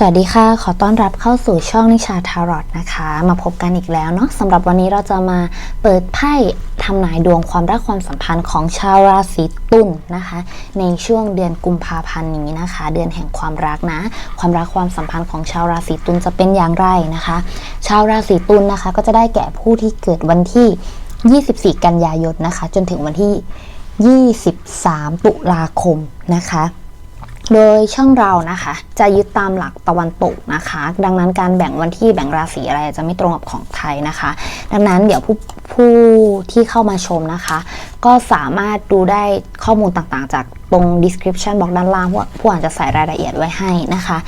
สวัสดีค่ะ ขอต้อนรับเข้าสู่ช่องนิชาทารอตนะคะ มาพบกันอีกแล้วเนาะสำหรับวันนี้เราจะมาเปิดไพ่ทำนายดวงความรักความสัมพันธ์ของชาวราศีตุลนะคะ ในช่วงเดือนกุมภาพันธ์นี้นะคะ เดือนแห่งความรักนะ ความรักความสัมพันธ์ของชาวราศีตุลจะเป็นอย่างไรนะคะ ชาวราศีตุลนะคะ ก็จะได้แก่ผู้ที่เกิดวันที่ 24 กันยายนนะคะ จนถึงวันที่ 23 ตุลาคมนะคะ โดยช่องเรานะคะ จะยึดตามหลักตะวันตกนะคะ ดังนั้นการแบ่งวันที่แบ่งราศีอะไรจะไม่ตรงกับของไทยนะคะ ดังนั้นเดี๋ยวผู้ผู้ที่เข้ามาชมนะคะ ก็สามารถดูได้ข้อมูลต่างๆ จากตรง description บอกด้านล่างว่าผู้อ่านจะใส่รายละเอียดไว้ให้นะคะ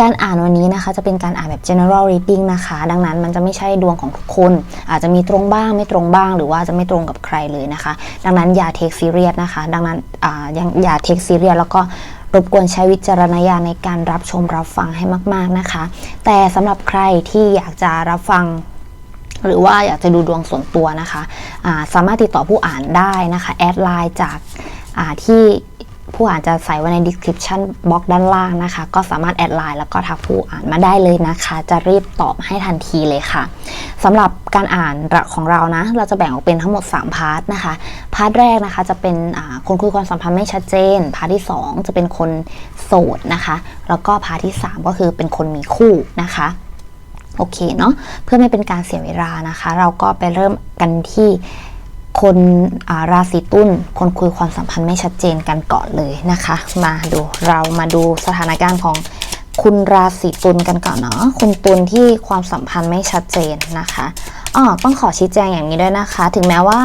การอ่านวันนี้นะคะจะเป็นการอ่านแบบ general reading นะคะ ดังนั้นมันจะไม่ใช่ดวงของทุกคน อาจจะมีตรงบ้างไม่ตรงบ้าง หรือว่าจะไม่ตรงกับใครเลยนะคะ ดังนั้นอย่า take serious นะคะ ดังนั้นอ่าอย่า take serious แล้วก็ รบกวนใช้วิจารณญาณในการรับชมรับฟังให้มาก ๆนะคะ แต่สำหรับใครที่อยากจะรับฟังหรือว่าอยากจะดูดวงส่วนตัวนะคะะสามารถติดต่อผู้อ่านได้นะคะ แอดไลน์จากที่ ผู้อ่านจะใส่ไว้ใน description box ด้านล่างนะคะ ก็สามารถแอดไลน์แล้วก็ทักผู้อ่านมาได้เลยนะคะ จะรีบตอบให้ทันทีเลยค่ะสำหรับการอ่านของเรานะ เราจะแบ่งออกเป็นทั้งหมด 3 พาร์ทนะคะ พาร์ทแรกนะคะจะเป็นคนคุยความสัมพันธ์ไม่ชัดเจน พาร์ทที่ 2 จะเป็นคนโสดนะคะ แล้วก็พาร์ทที่ 3 ก็คือเป็นคนมีคู่นะคะโอเคเนาะเพื่อไม่เป็นการเสียเวลานะคะ เราก็ไปเริ่มกันที่ คนราศีตุลคนคุยความสัมพันธ์ไม่ชัดเจนกันก่อนเลยนะคะ มาดูเรามาดูสถานการณ์ของคุณราศีตุลกันก่อนเนาะคุณตุลที่ความสัมพันธ์ไม่ชัดเจนนะคะอ๋อต้องขอชี้แจงอย่างนี้ด้วยนะคะ ถึงแม้ว่า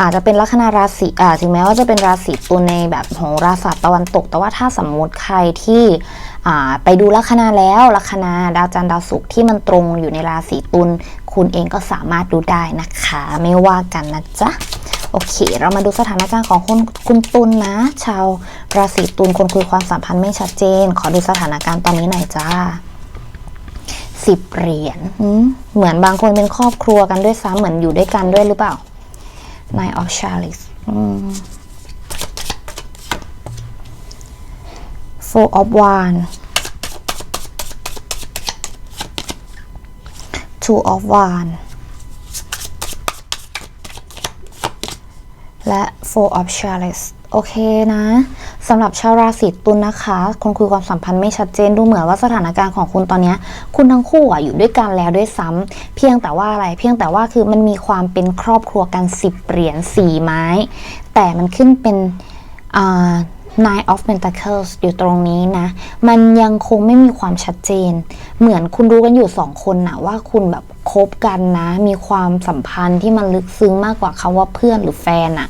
อาจจะเป็นลัคนาราศีอ่าถึงแม้ว่าจะเป็นราศีตุลในแบบของราศาสตร์ตะวันตก แต่ว่าถ้าสมมติใครที่ไปดูลัคนาแล้วลัคนาดาวจันทร์ดาวศุกร์ที่มันตรงอยู่ในราศีตุลคุณเองก็สามารถดูได้นะคะ ไม่ว่ากันนะจ๊ะโอเค เรามาดูสถานการณ์ของคุณคุณตุลนนะ ชาวราศีตุลคนคุยความสัมพันธ์ไม่ชัดเจน ขอดูสถานการณ์ตอนนี้หน่อยจ้าสิบเหรียญเหมือนบางคนเป็นครอบครัวกันด้วยซ้ำเหมือนอยู่ด้วยกันด้วยหรือเปล่า Nine of Chalice Four of Wands Two of Wands และ Four of Chalice โอเคนะ สำหรับชาวราศีตุลนนะคะ คนคุยความสัมพันธ์ไม่ชัดเจนดูเหมือนว่าสถานการณ์ของคุณตอนนี้คุณทั้งคู่อะอยู่ด้วยกันแล้วด้วยซ้ำเพียงแต่ว่าอะไร เพียงแต่ว่าคือมันมีความเป็นครอบครัวกันสิบเหรียญสี่ไม้ แต่มันขึ้นเป็นอ่า Nine of Pentacles อยู่ตรงนี้นะ มันยังคงไม่มีความชัดเจน เหมือนคุณรู้กันอยู่สองคนนะว่าคุณแบบคบกันนะ มีความสัมพันธ์ที่มันลึกซึ้งมากกว่าคำว่าเพื่อนหรือแฟนอะ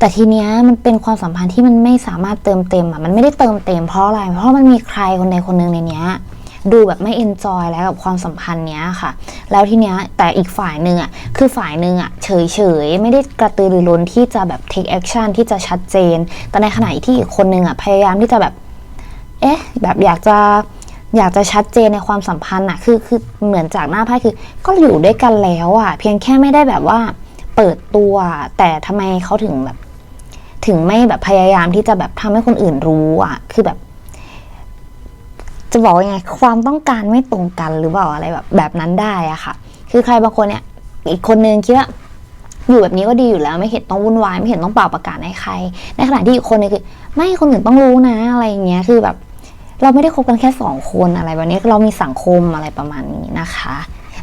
แต่ทีเนี้ยมันเป็นความสัมพันธ์ที่มันไม่สามารถเติมเต็มอะมันไม่ได้เติมเต็มเพราะอะไรเพราะมันมีใครคนใดคนหนึ่งในเนี้ยดูแบบไม่เอนจอยแล้วกับความสัมพันธ์เนี้ยค่ะ แล้วทีเนี้ยแต่อีกฝ่ายหนึ่งอะคือฝ่ายหนึ่งอะเฉยเฉยไม่ได้กระตือรือร้นที่จะแบบ take action ที่จะชัดเจน แต่ในขณะที่อีกคนหนึ่งอะพยายามที่จะแบบ เอ๊ะ แบบอยากจะอยากจะชัดเจนในความสัมพันธ์อะคือคือเหมือนจากหน้าไพ่คือ ก็อยู่ด้วยกันแล้วอะ เพียงแค่ไม่ได้แบบว่าเปิดตัว แต่ทำไมเขาถึงแบบ ถึงไม่แบบพยายามที่จะแบบทำให้คนอื่นรู้อะคือแบบ จะบอกยังไง ความต้องการไม่ตรงกันหรือเปล่าอะไรแบบแบบนั้นได้อะค่ะ คือใครบางคนเนี่ย อีกคนนึงคิดว่าอยู่แบบนี้ก็ดีอยู่แล้วไม่เห็นต้องวุ่นวายไม่เห็นต้องเป่าประกาศให้ใคร ในขณะที่อีกคนนึงคือ ไม่คนอื่นต้องรู้นะอะไรอย่างเงี้ยคือแบบ เราไม่ได้คบกันแค่สองคนอะไรแบบนี้เรามีสังคมอะไรประมาณนี้นะคะ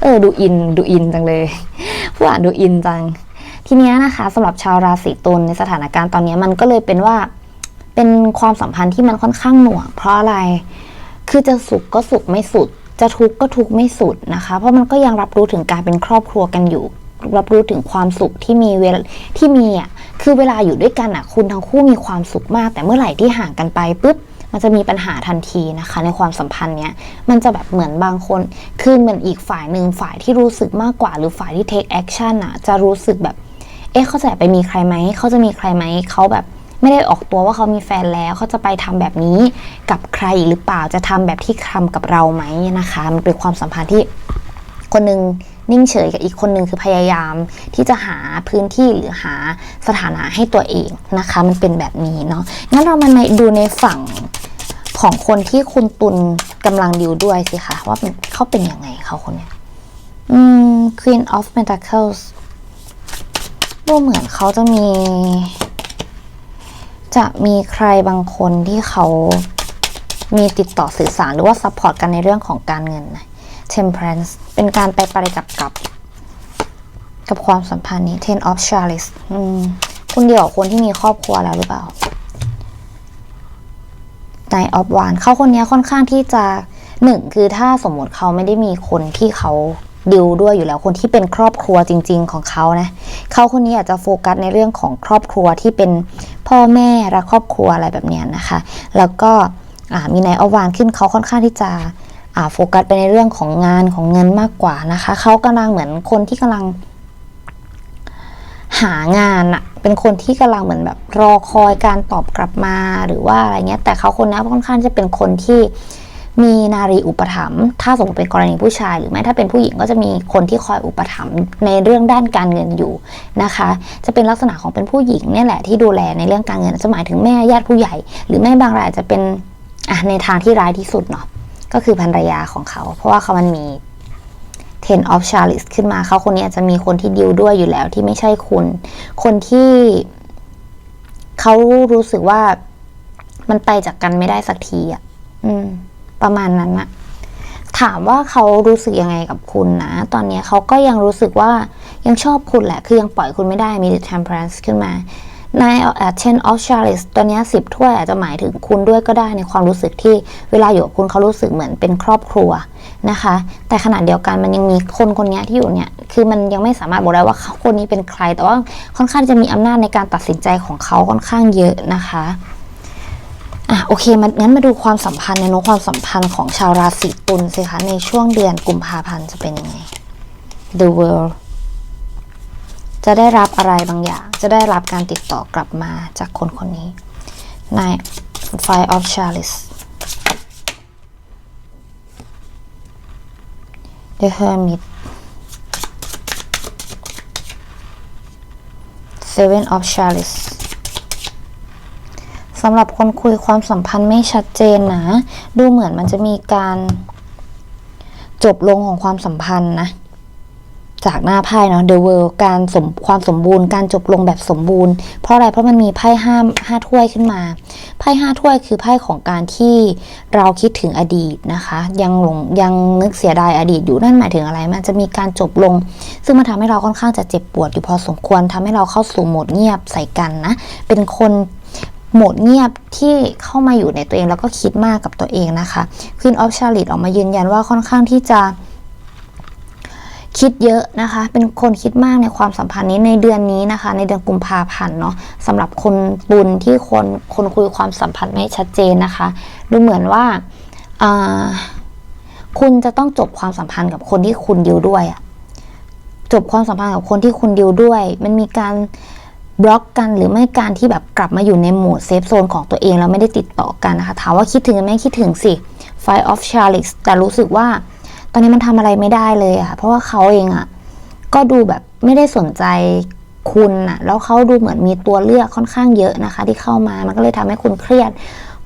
เออดูอินดูอินจังเลยผู้อ่านดูอินจัง ทีนี้นะคะสำหรับชาวราศีตุลในสถานการณ์ตอนนี้มันก็เลยเป็นว่าเป็นความสัมพันธ์ที่มันค่อนข้างหน่วง เพราะอะไร คือจะสุขก็สุขไม่สุด จะทุกข์ก็ทุกข์ไม่สุดนะคะ เพราะมันก็ยังรับรู้ถึงการเป็นครอบครัวกันอยู่ รับรู้ถึงความสุขที่มีเวลาที่มีอะคือเวลาอยู่ด้วยกันอะ คุณทั้งคู่มีความสุขมาก แต่เมื่อไหร่ที่ห่างกันไปปุ๊บมันจะมีปัญหาทันทีนะคะ ในความสัมพันธ์เนี้ยมันจะแบบเหมือนบางคน คือเหมือนอีกฝ่ายหนึ่งฝ่ายที่รู้สึกมากกว่า หรือฝ่ายที่ take action อะจะรู้สึกแบบ อ๊ะเขาจะไปมีใครไหมเขาจะมีใครไหมเขาแบบไม่ได้ออกตัวว่าเขามีแฟนแล้วเขาจะไปทำแบบนี้กับใครหรือเปล่าจะทำแบบที่ทำกับเราไหมนะคะ มันเป็นความสัมพันธ์ที่คนนึงนิ่งเฉยกับอีกคนนึงคือพยายามที่จะหาพื้นที่หรือหาสถานะให้ตัวเองนะคะ มันเป็นแบบนี้เนาะงั้นเรามาดูในฝั่งของคนที่คุณตุลกำลังดิวด้วยสิคะว่าเป็นเขาเป็นยังไงเขาคนเนี้ยอืม Queen of Pentacles ดูเหมือนเขาจะมี จะมีใครบางคนที่เขามีติดต่อสื่อสารหรือว่าซัพพอร์ตกันในเรื่องของการเงินนะ Temperance เป็นการไปปริกับกับ กับความสัมพันธ์นี้ Ten of Chalice คุณเดียวคนที่มีครอบครัวแล้วหรือเปล่าในออฟวานเขาคนนี้ค่อนข้างที่จะหนึ่งคือถ้าสมมติเขาไม่ได้มีคนที่เขา ดิวด้วยอยู่แล้วคนที่เป็นครอบครัวจริง ๆ ของเขานะเขาคนนี้อาจจะโฟกัสในเรื่องของครอบครัวที่เป็นพ่อแม่และครอบครัวอะไรแบบนี้นะคะ แล้วก็มีในออวานขึ้นเขาค่อนข้างที่จะโฟกัสไปในเรื่องของงานของเงินมากกว่านะคะเขากำลังเหมือนคนที่กำลัง หางานอะเป็นคนที่กำลังเหมือนแบบรอคอยการตอบกลับมาหรือว่าอะไรเงี้ยแต่เขาคนนี้ค่อนข้างจะเป็นคนที่ มีนารีอุปถัมภ์ถ้าสมมติเป็นกรณีผู้ชาย หรือไม่ถ้าเป็นผู้หญิงก็จะมีคนที่คอยอุปถัมภ์ในเรื่องด้านการเงินอยู่นะคะ จะเป็นลักษณะของเป็นผู้หญิงเนี่ยแหละที่ดูแลในเรื่องการเงินจะหมายถึงแม่ญาติผู้ใหญ่ หรือแม่บางรายอาจจะเป็นอะในทางที่ร้ายที่สุดเนาะก็คือภรรยาของเขา เพราะว่าเขามันมี Ten of Chalice ขึ้นมาเขาคนนี้อาจจะมีคนที่ดิวด้วยอยู่แล้วที่ไม่ใช่คุณ คนที่เขารู้สึกว่ามันไปจากกันไม่ได้สักทีอะ อืม ประมาณนั้นอะถามว่าเขารู้สึกยังไงกับคุณนะ ตอนนี้เขาก็ยังรู้สึกว่ายังชอบคุณแหละ คือยังปล่อยคุณไม่ได้มี The Temperance ขึ้นมาใน Ten of Chalice ตอนนี้สิบถ้วยอาจจะหมายถึงคุณด้วยก็ได้ในความรู้สึกที่เวลาอยู่กับคุณเขารู้สึกเหมือนเป็นครอบครัวนะคะ แต่ขณะเดียวกันมันยังมีคนคนนี้ที่อยู่เนี่ย คือมันยังไม่สามารถบอกได้ว่าเขาคนนี้เป็นใคร แต่ว่าค่อนข้างจะมีอำนาจในการตัดสินใจของเขาค่อนข้างเยอะนะคะ อะโอเคมันงั้นมาดูความสัมพันธ์ในโน้ความสัมพันธ์ของชาวราศีตุลสิคะในช่วงเดือนกุมภาพันธ์จะเป็นยังไง The World จะได้รับอะไรบางอย่าง จะได้รับการติดต่อกลับมาจากคนคนนี้ใน Five of Chalice The Hermit Seven of Chalice สำหรับคนคุยความสัมพันธ์ไม่ชัดเจนนะ ดูเหมือนมันจะมีการจบลงของความสัมพันธ์นะ จากหน้าไพ่เนาะ The World การสมความสมบูรณ์ การจบลงแบบสมบูรณ์ เพราะอะไร เพราะมันมีไพ่ห้าห้าถ้วยขึ้นมา ไพ่ห้าถ้วยคือไพ่ของการที่เราคิดถึงอดีตนะคะ ยังหลงยังนึกเสียดายอดีตอยู่นั่นหมายถึงอะไร มันจะมีการจบลง ซึ่งมันทำให้เราค่อนข้างจะเจ็บปวดอยู่พอสมควรทำให้เราเข้าสู่โหมดเงียบใส่กันนะ เป็นคน โหมดเงียบที่เข้ามาอยู่ในตัวเองแล้วก็คิดมากกับตัวเองนะคะ Queen of Chalice ออกมายืนยันว่าค่อนข้างที่จะคิดเยอะนะคะ เป็นคนคิดมากในความสัมพันธ์นี้ในเดือนนี้นะคะ ในเดือนกุมภาพันธ์เนาะสำหรับคนบุญที่คนคนคุยความสัมพันธ์ไม่ชัดเจนนะคะ ดูเหมือนว่าอ่าคุณจะต้องจบความสัมพันธ์กับคนที่คุณดิวด้วยอะจบความสัมพันธ์กับคนที่คุณดิวด้วย มันมีการ บล็อกกันหรือไม่การที่แบบกลับมาอยู่ในโหมดเซฟโซนของตัวเองแล้วไม่ได้ติดต่อกันนะคะ ถามว่าคิดถึงไหมคิดถึงสิ Five of Chalice แต่รู้สึกว่า ตอนนี้มันทำอะไรไม่ได้เลยอะเพราะว่าเขาเองอะก็ดูแบบไม่ได้สนใจคุณอะแล้วเขาดูเหมือนมีตัวเลือกค่อนข้างเยอะนะคะ ที่เข้ามามันก็เลยทำให้คุณเครียด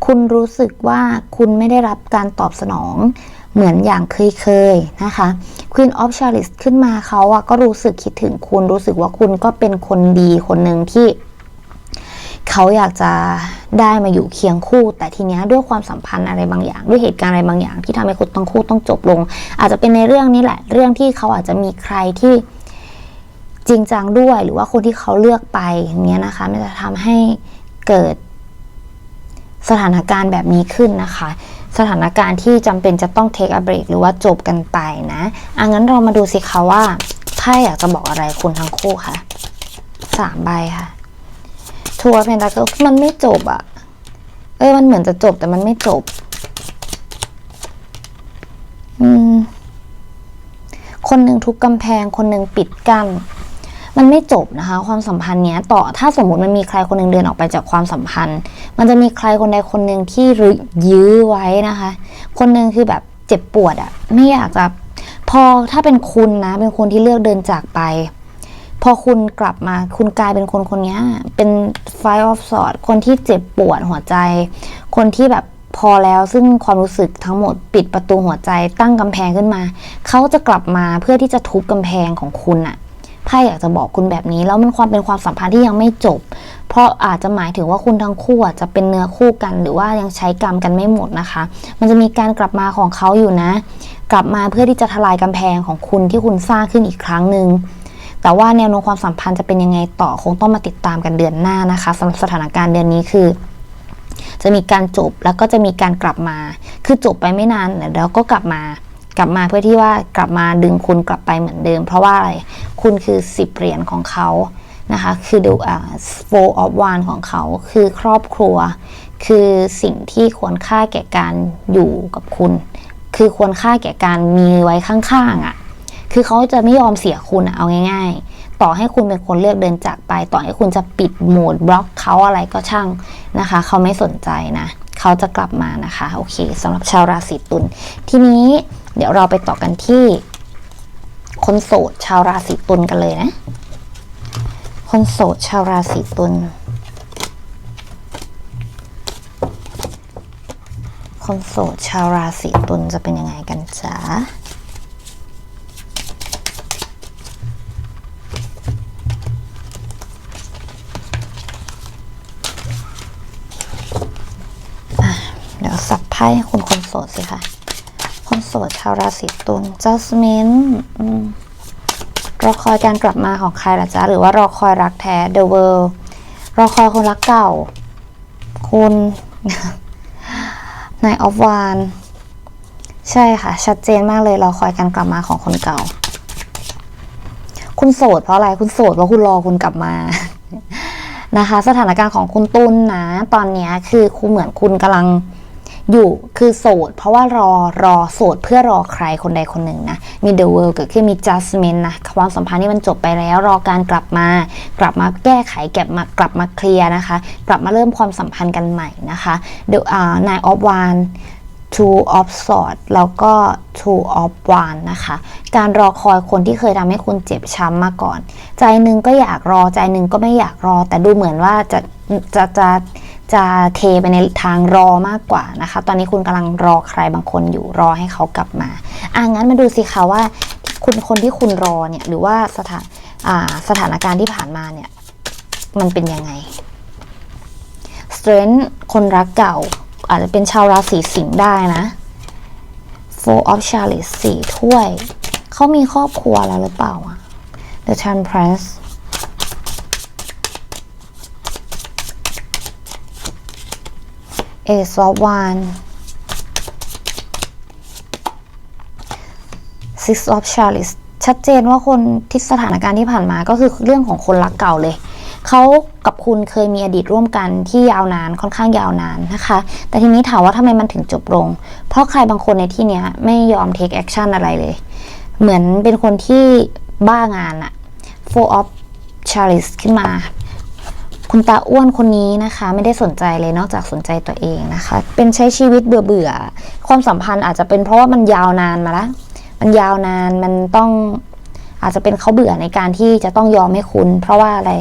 คุณรู้สึกว่าคุณไม่ได้รับการตอบสนอง เหมือนอย่างเคยๆนะคะ Queen of Chalice ขึ้นมาเขาอะก็รู้สึกคิดถึงคุณ รู้สึกว่าคุณก็เป็นคนดีคนหนึ่งที่เขาอยากจะได้มาอยู่เคียงคู่ แต่ทีเนี้ยด้วยความสัมพันธ์อะไรบางอย่าง ด้วยเหตุการณ์อะไรบางอย่าง ที่ทำให้คุณต้องคู่ต้องจบลง อาจจะเป็นในเรื่องนี้แหละ เรื่องที่เขาอาจจะมีใครที่จริงจังด้วย หรือว่าคนที่เขาเลือกไปอย่างเงี้ยนะคะมันจะทำให้เกิดสถานการณ์แบบนี้ขึ้นนะคะ สถานการณ์ที่จำเป็นจะต้อง take a break หรือว่าจบกันไปนะอะงั้นเรามาดูสิคะว่าไพ่อยากจะบอกอะไรคุณทั้งคู่ค่ะสามใบค่ะทัวร์เพนตาเคิลมันไม่จบอะเอ้ยมันเหมือนจะจบแต่มันไม่จบ อืม คนหนึ่งทุบกำแพง คนหนึ่งปิดกั้น มันไม่จบนะคะ ความสัมพันธ์เนี้ยต่อถ้าสมมติมันมีใครคนหนึ่งเดินออกไปจากความสัมพันธ์ มันจะมีใครคนใดคนหนึ่งที่รึยื้อไว้นะคะ คนหนึ่งคือแบบเจ็บปวดอะไม่อยากจะพอถ้าเป็นคุณนะเป็นคนที่เลือกเดินจากไป พอคุณกลับมาคุณกลายเป็นคนคนนี้เป็น Five of Swords คนที่เจ็บปวดหัวใจ คนที่แบบพอแล้วซึ่งความรู้สึกทั้งหมดปิดประตูหัวใจตั้งกำแพงขึ้นมา เขาจะกลับมาเพื่อที่จะทุบกำแพงของคุณอะ ไพ่อยากจะบอกคุณแบบนี้แล้วมันความเป็นความสัมพันธ์ที่ยังไม่จบ เพราะอาจจะหมายถึงว่าคุณทั้งคู่อะจะเป็นเนื้อคู่กัน หรือว่ายังใช้กรรมกันไม่หมดนะคะ มันจะมีการกลับมาของเขาอยู่นะ กลับมาเพื่อที่จะทลายกำแพงของคุณที่คุณสร้างขึ้นอีกครั้งหนึ่งแต่ว่าแนวโน้มความสัมพันธ์จะเป็นยังไงต่อคงต้องมาติดตามกันเดือนหน้านะคะสำหรับสถานการณ์เดือนนี้คือ จะมีการจบแล้วก็จะมีการกลับมา คือจบไปไม่นานแล้วก็กลับมา กลับมาเพื่อที่ว่ากลับมาดึงคุณกลับไปเหมือนเดิม เพราะว่าอะไรคุณคือสิบเหรียญของเขานะคะคือดูอ่า four of one ของเขาคือครอบครัว คือสิ่งที่ควรค่าแก่การอยู่กับคุณ คือควรค่าแก่การมีไว้ข้างๆอะคือเขาจะไม่ยอมเสียคุณอะเอาง่าย ๆ ต่อให้คุณเป็นคนเลือกเดินจากไป ต่อให้คุณจะปิดโหมดบล็อกเขาอะไรก็ช่างนะคะ เขาไม่สนใจนะ เขาจะกลับมานะคะ โอเคสำหรับชาวราศีตุลทีนี้ เดี๋ยวเราไปต่อกันที่คนโสดชาวราศีตุลกันเลยนะ คนโสดชาวราศีตุล คนโสดชาวราศีตุลจะเป็นยังไงกันจ๊ะเดี๋ยวสับไพ่คุณคนโสดสิคะ คนโสดชาวราศีตุล Jasmine อืมรอคอยการกลับมาของใครล่ะจ๊ะ หรือว่ารอคอยรักแท้ The World รอคอยคนรักเก่า คุณนายออฟวานใช่ค่ะ ชัดเจนมากเลยรอคอยการกลับมาของคนเก่า คุณโสดเพราะอะไรคุณโสดเพราะคุณรอคุณกลับมานะคะ สถานการณ์ของคุณตุลนะตอนนี้คือคุณเหมือนคุณกำลัง อยู่คือโสด เพราะว่ารอรอโสดเพื่อรอใครคนใดคนหนึ่งนะ มี The World เกิดขึ้นมี Jasmine นะความสัมพันธ์ที่มันจบไปแล้วรอการกลับมา กลับมาแก้ไขเก็บมากลับมาเคลียร์นะคะ กลับมาเริ่มความสัมพันธ์กันใหม่นะคะ The อ่านายออฟวาน two of sword แล้วก็ two of one นะคะ การรอคอยคนที่เคยทำให้คุณเจ็บช้ำมาก่อน ใจหนึ่งก็อยากรอใจหนึ่งก็ไม่อยากรอ แต่ดูเหมือนว่าจะจะจะจะ จะเทไปในทางรอมากกว่านะคะ ตอนนี้คุณกำลังรอใครบางคนอยู่รอให้เขากลับมาอะงั้นมาดูสิคะว่าคุณคนที่คุณรอเนี่ยหรือว่าสถานสถานการณ์ที่ผ่านมาเนี่ยมันเป็นยังไง strength คนรักเก่า อาจจะเป็นชาวราศีสิงห์ได้นะ four of chalice สี่ถ้วย เขามีครอบครัวแล้วหรือเปล่า the temperance ace of wand six of chalice ชัดเจนว่าคนที่สถานการณ์ที่ผ่านมาก็คือเรื่องของคนรักเก่าเลย เขากับคุณเคยมีอดีตร่วมกันที่ยาวนานค่อนข้างยาวนานนะคะ แต่ทีนี้ถามว่าทำไมมันถึงจบลง เพราะใครบางคนในที่เนี้ยไม่ยอม take action อะไรเลย เหมือนเป็นคนที่บ้างานอะ four of chalice ขึ้นมา คุณตาอ้วนคนนี้นะคะ ไม่ได้สนใจเลยนอกจากสนใจตัวเองนะคะ เป็นใช้ชีวิตเบื่อเบื่อๆความสัมพันธ์อาจจะเป็นเพราะว่ามันยาวนานมาละมันยาวนานมันต้องอาจจะเป็นเขาเบื่อในการที่จะต้องยอมให้คุณ เพราะว่าอะไร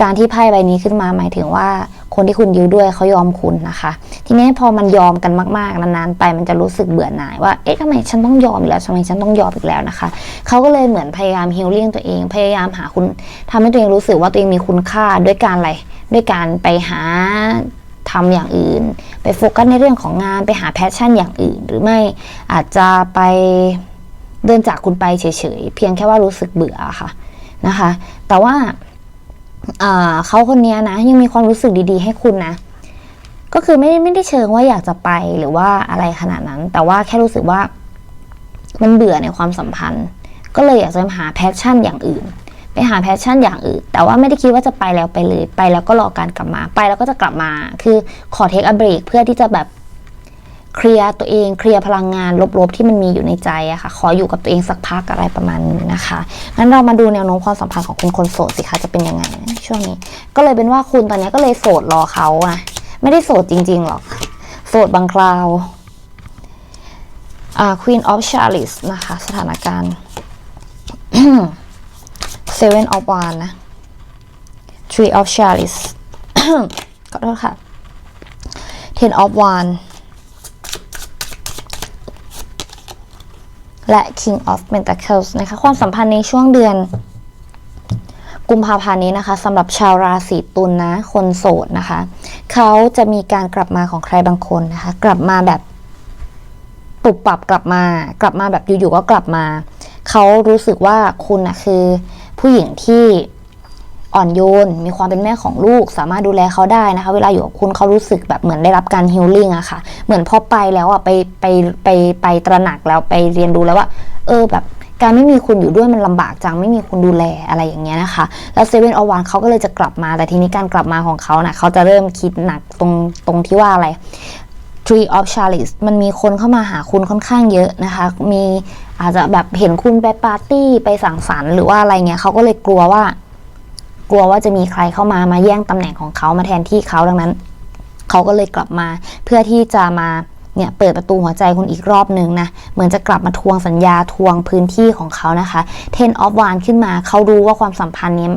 การที่ไพ่ใบนี้ขึ้นมาหมายถึงว่าคนที่คุณดิวด้วยเขายอมคุณนะคะ ทีนี้พอมันยอมกันมากๆนานๆไปมันจะรู้สึกเบื่อหน่ายว่าเอ๊ะทำไมฉันต้องยอมอีกแล้วทำไมฉันต้องยอมอีกแล้วนะคะเขาก็เลยเหมือนพยายามฮิลลิ่งตัวเองพยายามหาคุณทำให้ตัวเองรู้สึกว่าตัวเองมีคุณค่าด้วยการอะไรด้วยการไปหาทำอย่างอื่น ไปโฟกัสในเรื่องของงานไปหาแพชชั่นอย่างอื่น หรือไม่อาจจะไปเดินจากคุณไปเฉยๆเพียงแค่ว่ารู้สึกเบื่อค่ะนะคะ แต่ว่า เขาคนนี้นะ ยังมีความรู้สึกดีๆ ให้คุณนะ ก็คือไม่ไม่ได้เชิงว่าอยากจะไปหรือว่าอะไรขนาดนั้น แต่ว่าแค่รู้สึกว่า มันเบื่อในความสัมพันธ์ ก็เลยอยากจะหาแพชชั่นอย่างอื่น ไปหาแพชชั่นอย่างอื่น แต่ว่าไม่ได้คิดว่าจะไปแล้วไปเลย ไปแล้วก็รอการกลับมา ไปแล้วก็จะกลับมา คือขอเทคอเบรกเพื่อที่จะแบบ เคลียร์ตัวเองเคลียร์พลังงานลบๆที่มันมีอยู่ในใจอะค่ะขออยู่กับตัวเองสักพักอะไรประมาณนี้นะคะงั้นเรามาดูแนวโน้มความสัมพันธ์ของคุณคนโสดสิคะจะเป็นยังไงช่วงนี้ ก็เลยเป็นว่าคุณตอนนี้ก็เลยโสดรอเขาอะไม่ได้โสดจริงๆหรอกโสดบางคราวอ่า Queen of Chalice นะคะ สถานการณ์ Seven of Wands นะ Three of Chalice ขอโทษค่ะ Ten of Wands และ King of Pentacles นะคะ ความสัมพันธ์ในช่วงเดือน กุมภาพันธ์นี้นะคะสำหรับชาวราศีตุลนะคนโสดนะคะ เขาจะมีการกลับมาของใครบางคนนะคะ กลับมาแบบปุบปรับกลับมา กลับมาแบบอยู่ๆก็กลับมา เขารู้สึกว่าคุณนะคือผู้หญิงที่ อ่อนโยน มีความเป็นแม่ของลูก สามารถดูแลเขาได้นะคะ เวลาอยู่กับคุณเขารู้สึกแบบเหมือนได้รับการฮิลลิ่งอะค่ะ เหมือนพอไปแล้วอะไปไปไปไปตระหนักแล้วไปเรียนรู้แล้วว่า เออแบบการไม่มีคุณอยู่ด้วยมันลำบากจังไม่มีคุณดูแลอะไรอย่างเงี้ยนะคะ แล้วเซเว่นอวันเขาก็เลยจะกลับมาแต่ทีนี้การกลับมาของเขานะ่ะเขาจะเริ่มคิดหนักตรงตรงที่ว่าอะไร Tree of Chalice มันมีคนเข้ามาหาคุณค่อนข้างเยอะนะคะ มีอาจจะแบบเห็นคุณไปปาร์ตี้ไปสังสรรค์หรือว่าอะไรเงี้ยเขาก็เลยกลัวว่า กลัวว่าจะมีใครเข้ามามาแย่งตำแหน่งของเขามาแทนที่เขาดังนั้น เขาก็เลยกลับมาเพื่อที่จะมาเนี่ยเปิดประตูหัวใจคุณอีกรอบหนึ่งนะ เหมือนจะกลับมาทวงสัญญาทวงพื้นที่ของเขานะคะ เทนออฟวานขึ้นมา เขารู้ว่าความสัมพันธ์นี้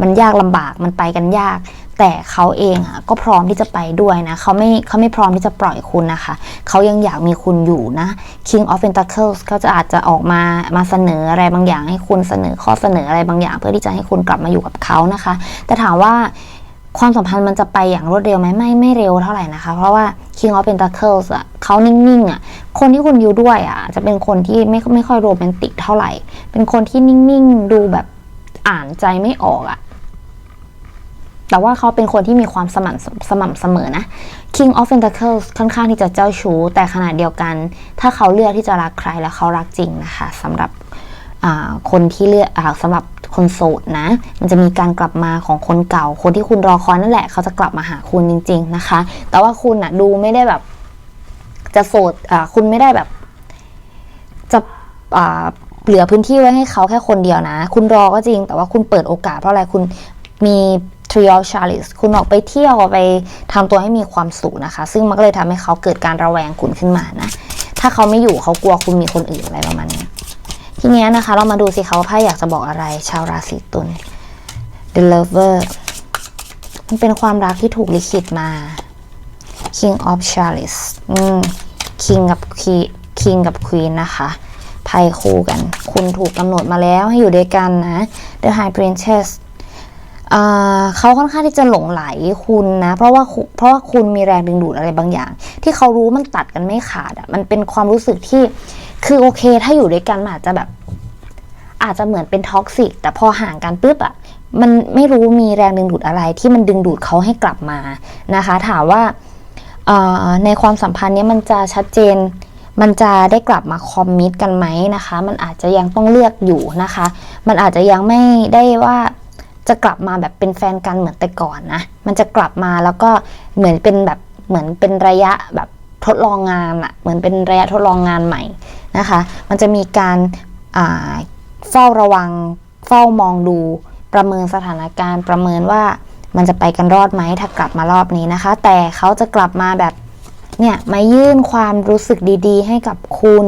มันยากลำบากมันไปกันยาก แต่เขาเองอะก็พร้อมที่จะไปด้วยนะเขาไม่เขาไม่พร้อมที่จะปล่อยคุณนะคะ เขายังอยากมีคุณอยู่นะ King of Pentacles เขาจะอาจจะออกมามาเสนออะไรบางอย่างให้คุณเสนอข้อเสนออะไรบางอย่าง เพื่อที่จะให้คุณกลับมาอยู่กับเขานะคะ แต่ถามว่าความสัมพันธ์มันจะไปอย่างรวดเร็วไหมไม่ไม่เร็วเท่าไหร่นะคะ เพราะว่า King of Pentacles อะเขานิ่งๆอะคนที่คุณอยู่ด้วยอะจะเป็นคนที่ไม่ไม่ค่อยโรแมนติกเท่าไหร่ เป็นคนที่นิ่งๆดูแบบอ่านใจไม่ออกอะ แต่ว่าเขาเป็นคนที่มีความสม่ำสม่ำเสมอนะ King of Pentacles ค่อนข้างที่จะเจ้าชู้ แต่ขณะเดียวกัน ถ้าเขาเลือกที่จะรักใครแล้วเขารักจริงนะคะสำหรับคนที่เลือกอสำหรับคนโสดนะ มันจะมีการกลับมาของคนเก่า คนที่คุณรอคอยนั่นแหละ เขาจะกลับมาหาคุณจริง ๆนะคะ แต่ว่าคุณอะดูไม่ได้แบบ จะโสดคุณไม่ได้แบบ จะเหลือพื้นที่ไว้ให้เขาแค่คนเดียวนะ คุณรอก็จริง แต่ว่าคุณเปิดโอกาสเพราะอะไรคุณมี Trio Chalice คุณออกไปเที่ยวไปทำตัวให้มีความสุขนะคะ ซึ่งมันก็เลยทำให้เขาเกิดการระแวงคุณขึ้นมานะ ถ้าเขาไม่อยู่เขากลัวคุณมีคนอื่นอะไรประมาณนี้ ทีนี้นะคะ เรามาดูสิคะว่าไพ่อยากจะบอกอะไร ชาวราศีตุล The Lover มันเป็นความรักที่ถูกลิขิตมา King of Chalice อืม King กับ King กับ Queen นะคะไพ่คู่กัน คุณถูกกำหนดมาแล้วให้อยู่ด้วยกันนะ The High Princess เขาค่อนข้างที่จะหลงไหลคุณนะ เพราะว่าเพราะว่าคุณมีแรงดึงดูดอะไรบางอย่าง ที่เขารู้มันตัดกันไม่ขาดอะ่ะมันเป็นความรู้สึกที่คือโอเค ถ้าอยู่ด้วยกันอาจจะแบบ อาจจะเหมือนเป็นท็อกซิกแต่พอห่างกันปุ๊บอะ่ะมันไม่รู้มีแรงดึงดูดอะไรที่มันดึงดูดเขาให้กลับมานะคะ ถามว่าในความสัมพันธ์นี้มันจะชัดเจนมันจะได้กลับมาคอมมิตกันไหมนะคะ มันอาจจะยังต้องเลือกอยู่นะคะ มันอาจจะยังไม่ได้ว่า จะกลับมาแบบเป็นแฟนกันเหมือนแต่ก่อนนะ มันจะกลับมาแล้วก็เหมือนเป็นแบบเหมือนเป็นระยะแบบทดลองงานอะเหมือนเป็นระยะทดลองงานใหม่นะคะ มันจะมีการเฝ้าระวัง เฝ้ามองดูประเมินสถานการณ์ ประเมินว่ามันจะไปกันรอดไหมถ้ากลับมารอบนี้นะคะ แต่เขาจะกลับมาแบบเนี่ยมายื่นความรู้สึกดีๆ ให้กับคุณ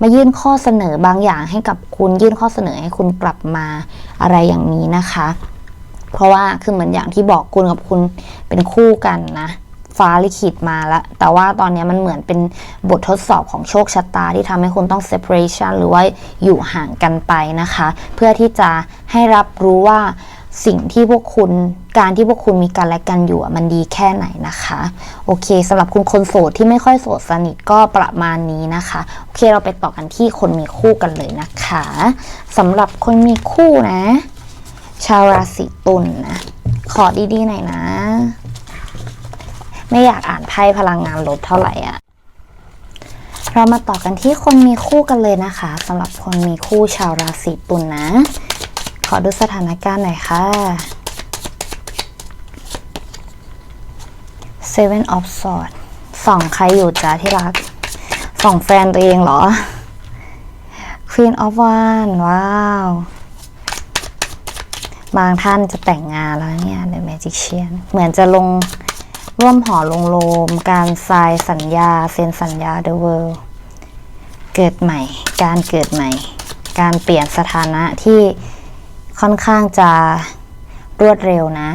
มายื่นข้อเสนอบางอย่างให้กับคุณ ยื่นข้อเสนอให้คุณกลับมาอะไรอย่างนี้นะคะ เพราะว่าคือเหมือนอย่างที่บอกคุณกับคุณเป็นคู่กันนะ ฟ้าลิขิตมาแล้ว แต่ว่าตอนนี้มันเหมือนเป็นบททดสอบของโชคชะตาที่ทำให้คุณต้อง separation หรือว่าอยู่ห่างกันไปนะคะ เพื่อที่จะให้รับรู้ว่าสิ่งที่พวกคุณการที่พวกคุณมีกันและกันอยู่มันดีแค่ไหนนะคะ โอเคสำหรับคุณคนโสดที่ไม่ค่อยโสดสนิทก็ประมาณนี้นะคะ โอเคเราไปต่อกันที่คนมีคู่กันเลยนะคะสำหรับคนมีคู่นะ ชาวราศีตุลนะ ขอดีๆหน่อยนะ ไม่อยากอ่านไพ่พลังงานลบเท่าไหร่อะ เรามาต่อกันที่คนมีคู่กันเลยนะคะสำหรับคนมีคู่ชาวราศีตุลนะขอดูสถานการณ์หน่อยค่ะ Seven of Swords ส่องใครอยู่จ้าที่รัก ส่องแฟนตัวเองเหรอ Queen of Wands ว้าว บางท่านจะแต่งงานแล้วเนี่ย The Magician เหมือนจะลงร่วมหอลงโลม การทรายสัญญาเซ็นสัญญา The World เกิดใหม่ การเกิดใหม่ การเปลี่ยนสถานะที่ค่อนข้างจะรวดเร็วนะ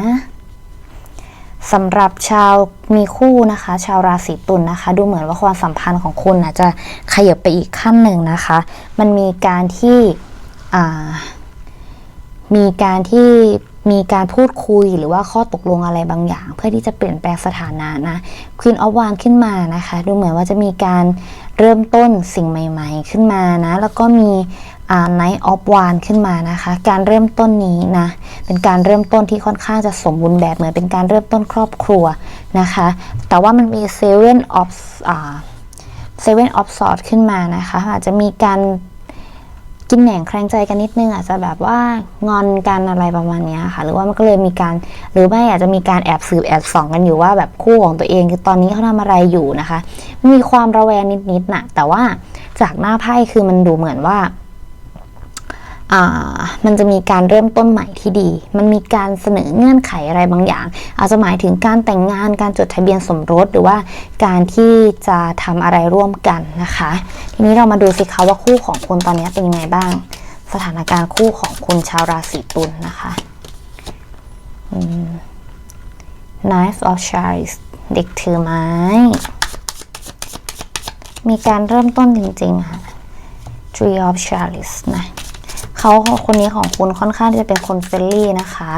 สำหรับชาวมีคู่นะคะ ชาวราศีตุลนะคะ ดูเหมือนว่าความสัมพันธ์ของคุณนะจะขยับไปอีกขั้นหนึ่งนะคะ มันมีการที่อ่า มีการที่มีการพูดคุยหรือว่าข้อตกลงอะไรบางอย่าง เพื่อที่จะเปลี่ยนแปลงสถานะนะ Queen of Wand ขึ้นมานะคะ ดูเหมือนว่าจะมีการเริ่มต้นสิ่งใหม่ ๆ ขึ้นมานะ แล้วก็มีอ่า Knight of Wand ขึ้นมานะคะ การเริ่มต้นนี้นะเป็นการเริ่มต้นที่ค่อนข้างจะสมบูรณ์แบบเหมือนเป็นการเริ่มต้นครอบครัวนะคะ แต่ว่ามันมี Seven of อ่า Seven of Swords ขึ้นมานะคะ อาจจะมีการ กินแหน่งแครงใจกันนิดนึงอาจจะแบบว่างอนกันอะไรประมาณนี้ค่ะ หรือว่ามันก็เลยมีการหรือไม่อาจจะมีการแอบสืบแอบส่องกันอยู่ว่าแบบคู่ของตัวเองคือตอนนี้เขาทำอะไรอยู่นะคะ มีความระแวงนิดๆนะแต่ว่าจากหน้าไพ่คือมันดูเหมือนว่า มันจะมีการเริ่มต้นใหม่ที่ดี มันมีการเสนอเงื่อนไขอะไรบางอย่าง อาจจะหมายถึงการแต่งงาน การจดทะเบียนสมรส หรือว่าการที่จะทำอะไรร่วมกันนะคะ ทีนี้เรามาดูสิคะว่าคู่ของคุณตอนนี้เป็นยังไงบ้าง สถานการณ์คู่ของคุณชาวราศีตุลนะคะ Knife of Shards เด็กถือไม้ มีการเริ่มต้นจริงๆค่ะ Tree of Chalice นะ เขาคนนี้ของคุณค่อนข้างที่จะเป็นคนเฟรนลี่นะคะ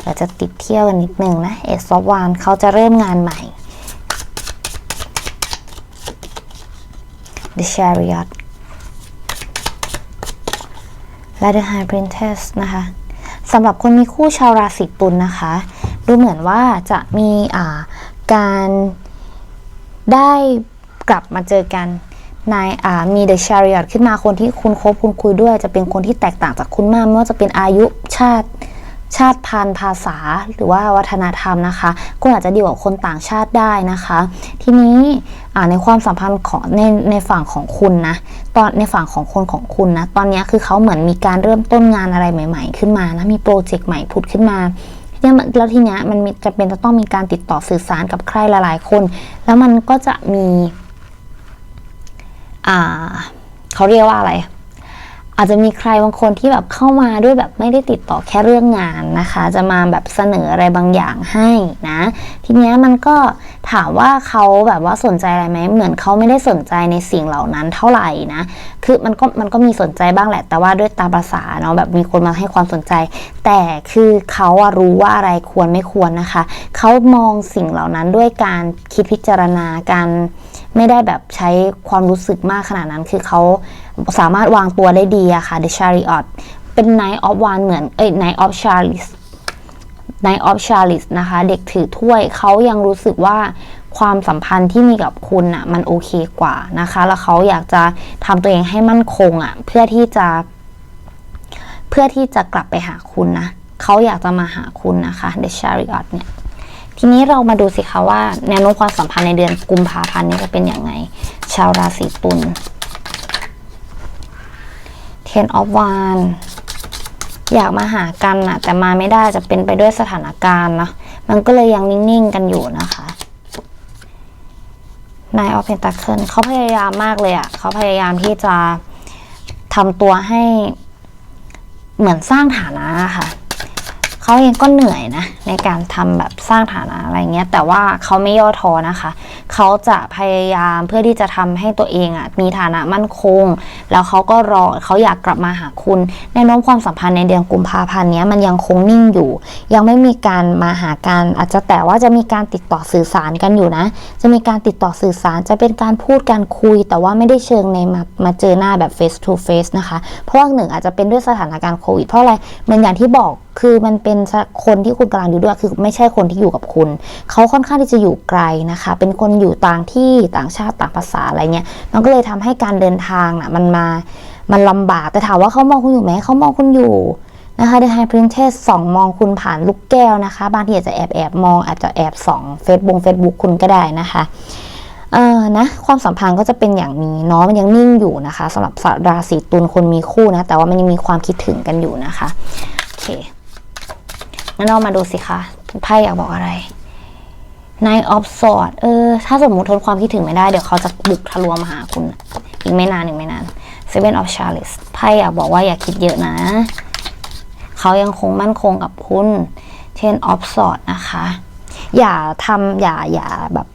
เดี๋ยวจะติดเที่ยวกันนิดนึงนะเอสซอฟวานเขาจะเริ่มงานใหม่ The Chariot และ The High Princess นะคะสำหรับคนมีคู่ชาวราศีตุลนะคะ ดูเหมือนว่าจะมีาการได้กลับมาเจอกัน นายมี The Chariot ขึ้นมาคนที่คุณคบคุณคุยด้วย จะเป็นคนที่แตกต่างจากคุณมากไม่ว่าจะเป็นอายุชาติชาติพันธุ์ภาษาหรือว่าวัฒนธรรมนะคะ คุณอาจจะดีกว่าคนต่างชาติได้นะคะ ทีนี้ในความสัมพันธ์ของในในฝั่งของคุณนะตอนในฝั่งของคนของคุณนะตอนนี้คือเขาเหมือนมีการเริ่มต้นงานอะไรใหม่ ๆ ขึ้นมานะมีโปรเจกต์ใหม่ผุดขึ้นมาแล้วทีนี้มันจะเป็นจะต้องมีการติดต่อสื่อสารกับใครหลายๆคน แล้วมันก็จะมี อ่าเขาเรียกว่าอะไร อาจจะมีใครบางคนที่แบบเข้ามาด้วยแบบไม่ได้ติดต่อแค่เรื่องงานนะคะ จะมาแบบเสนออะไรบางอย่างให้นะ ทีเนี้ยมันก็ถามว่าเขาแบบว่าสนใจอะไรไหมเหมือนเขาไม่ได้สนใจในสิ่งเหล่านั้นเท่าไหร่นะ คือมันก็มันก็มีสนใจบ้างแหละ แต่ว่าด้วยตามภาษาเนาะแบบมีคนมาให้ความสนใจ แต่คือเขาอะรู้ว่าอะไรควรไม่ควรนะคะ เขามองสิ่งเหล่านั้นด้วยการคิดพิจารณาการ ไม่ได้แบบใช้ความรู้สึกมากขนาดนั้น คือเขาสามารถวางตัวได้ดีอะค่ะ The Chariot เป็น Knight of Wands เหมือน เอ้ย Knight of Chalice Knight of Chalice นะคะ เด็กถือถ้วย เขายังรู้สึกว่าความสัมพันธ์ที่มีกับคุณอะมันโอเคกว่านะคะ แล้วเขาอยากจะทำตัวเองให้มั่นคงอะเพื่อที่จะ เพื่อที่จะกลับไปหาคุณนะ เขาอยากจะมาหาคุณนะคะ The Chariot เนี่ย ทีนี้เรามาดูสิคะว่าแนวโน้มความสัมพันธ์ในเดือนกุมภาพันธ์นี้จะเป็นอยังไง ชาวราศีตุล Ten of Wands อยากมาหากันนะแต่มาไม่ได้จะเป็นไปด้วยสถานการณ์นะมันก็เลยยังนิ่ง ๆ กันอยู่นะคะ Nine of Pentacles เขาพยายามมากเลยอะ่ะเขาพยายามที่จะทำตัวให้เหมือนสร้างฐานะอะค่ะ เขาเองก็เหนื่อยนะในการทำแบบสร้างฐานะอะไรเงี้ย แต่ว่าเขาไม่ย่อท้อนะคะ เขาจะพยายามเพื่อที่จะทำให้ตัวเองอะ่ะมีฐานะมั่นคง แล้วเขาก็รอเขาอยากกลับมาหาคุณในโน้มความสัมพันธ์ในเดือนกุมภาพันธ์นี้มันยังคงนิ่งอยู่ ยังไม่มีการมาหากันอาจจะแต่ว่าจะมีการติดต่อสื่อสารกันอยู่นะ จะมีการติดต่อสื่อสารจะเป็นการพูดการคุย แต่ว่าไม่ได้เชิงในมามาเจอหน้าแบบ face to face นะคะ เพราะว่าหนึ่งอาจจะเป็นด้วยสถานการณ์โควิดเพราะอะไรเหมือนอย่างที่บอกคือมันเป็นคนที่คุณกำลังอยู่ด้วยคือไม่ใช่คนที่อยู่กับคุณ เขาค่อนข้างที่จะอยู่ไกลนะคะ เป็นคนอยู่ต่างที่ต่างชาติต่างภาษาอะไรเงี้ยมันก็เลยทำให้การเดินทางน่ะมันมามันลำบากแต่ถามว่าเขามองคุณอยู่ไหมเขามองคุณอยู่นะคะ The High Princess สองมองคุณผ่านลูกแก้วนะคะ บางทีอาจจะแอบแอบมองอาจจะแอบส่องเฟซบุ๊กเฟซบุ๊กคุณก็ได้นะคะเออนะความสัมพันธ์ก็จะเป็นอย่างนี้เนาะมันยังนิ่งอยู่นะคะสำหรับราศีตุลคนมีคู่นะ แต่ว่ามันยังมีความคิดถึงกันอยู่นะคะโอเค งั้นเรามาดูสิคะไพ่อยากบอกอะไร Nine of Swords เออ ถ้าสมมติทนความคิดถึงไม่ได้ เดี๋ยวเขาจะบุกทะลวงมาหาคุณ อีกไม่นานอีกไม่นาน Seven of Chalice ไพ่อยากบอกว่าอย่าคิดเยอะนะ เขายังคงมั่นคงกับคุณ Ten of Swords นะคะ อย่าทำอย่าอย่าแบบ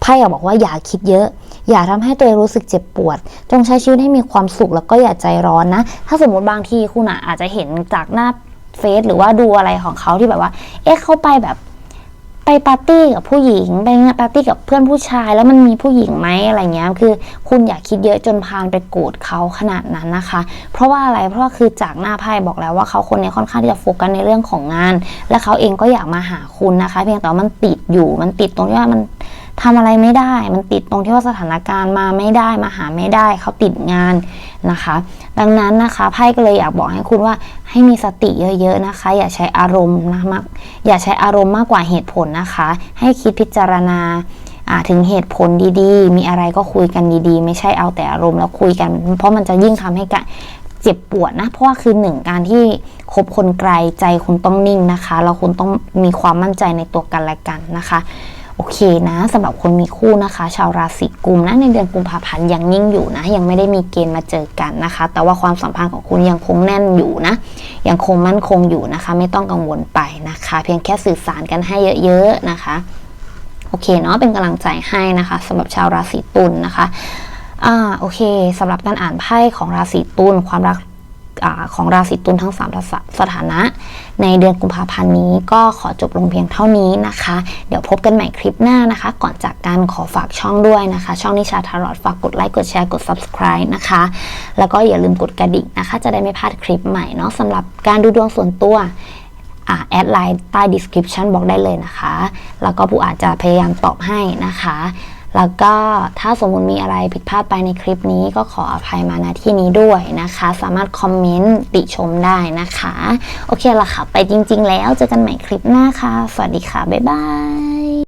ไพ่อะบอกว่าอย่าคิดเยอะ อย่าทำให้ตัวเองรู้สึกเจ็บปวด จงใช้ชีวิตให้มีความสุขแล้วก็อย่าใจร้อนนะ ถ้าสมมติบางทีคุณอาจจะเห็นจากหน้า เฟซหรือว่าดูอะไรของเขาที่แบบว่า เอ๊ะเขาไปแบบไปปาร์ตี้กับผู้หญิงไปงานปาร์ตี้กับเพื่อนผู้ชาย แล้วมันมีผู้หญิงไหมอะไรเงี้ยคือ คุณอย่าคิดเยอะจนพานไปโกรธเขาขนาดนั้นนะคะ เพราะว่าอะไรเพราะว่าคือจากหน้าไพ่บอกแล้วว่าเขาคนนี้ค่อนข้างที่จะโฟกัสในเรื่องของงาน และเขาเองก็อยากมาหาคุณนะคะ เพียงแต่ว่ามันติดอยู่มันติดตรงที่ว่ามันทำอะไรไม่ได้ มันติดตรงที่ว่าสถานการณ์มาไม่ได้มาหาไม่ได้ เขาติดงาน นะคะ ดังนั้นนะคะไพ่ก็เลยอยากบอกให้คุณว่าให้มีสติเยอะๆนะคะ อย่าใช้อารมณ์นะมากอย่าใช้อารมณ์มากกว่าเหตุผลนะคะ ให้คิดพิจารณาถึงเหตุผลดีๆ มีอะไรก็คุยกันดีๆ ไม่ใช่เอาแต่อารมณ์แล้วคุยกัน เพราะมันจะยิ่งทำให้กเจ็บปวดนะ เพราะว่าคือหนึ่งการที่คบคนไกลใจคุณต้องนิ่งนะคะ แล้วคุณต้องมีความมั่นใจในตัวกันและกันนะคะ โอเคนะสำหรับคนมีคู่นะคะ ชาวราศีกุมนะในเดือนกุมภาพันธ์ยังนิ่งอยู่นะ ยังไม่ได้มีเกณฑ์มาเจอกันนะคะ แต่ว่าความสัมพันธ์ของคุณยังคงแน่นอยู่นะ ยังคงมั่นคงอยู่นะคะ ไม่ต้องกังวลไปนะคะ เพียงแค่สื่อสารกันให้เยอะๆนะคะโอเคเนาะเป็นกำลังใจให้นะคะสำหรับชาวราศีตุลนะคะอ่าโอเคสำหรับการอ่านไพ่ของราศีตุลความรัก อของราศีตุลทั้งสามสสถานะ ในเดือนกุมภาพันธ์นี้ก็ขอจบลงเพียงเท่านี้นะคะ เดี๋ยวพบกันใหม่คลิปหน้านะคะ ก่อนจากการขอฝากช่องด้วยนะคะ ช่องนิชาทารอดฝากกดไลค์กดแชร์กด subscribe นะคะ แล้วก็อย่าลืมกดกระดิ่งนะคะ จะได้ไม่พลาดคลิปใหม่เนาะสำหรับการดูดวงส่วนตัวแอดไลน์ใต้ description บอกได้เลยนะคะ แล้วก็ปูอาจจะพยายามตอบให้นะคะ แล้วก็ถ้าสมมุติมีอะไรผิดพลาดไปในคลิปนี้ก็ขออภัยมาณที่นี้ด้วยนะคะ สามารถคอมเมนต์ติชมได้นะคะ โอเคละค่ะ ไปจริง ๆ แล้วเจอกันใหม่คลิปหน้าค่ะ สวัสดีค่ะ บ๊ายบาย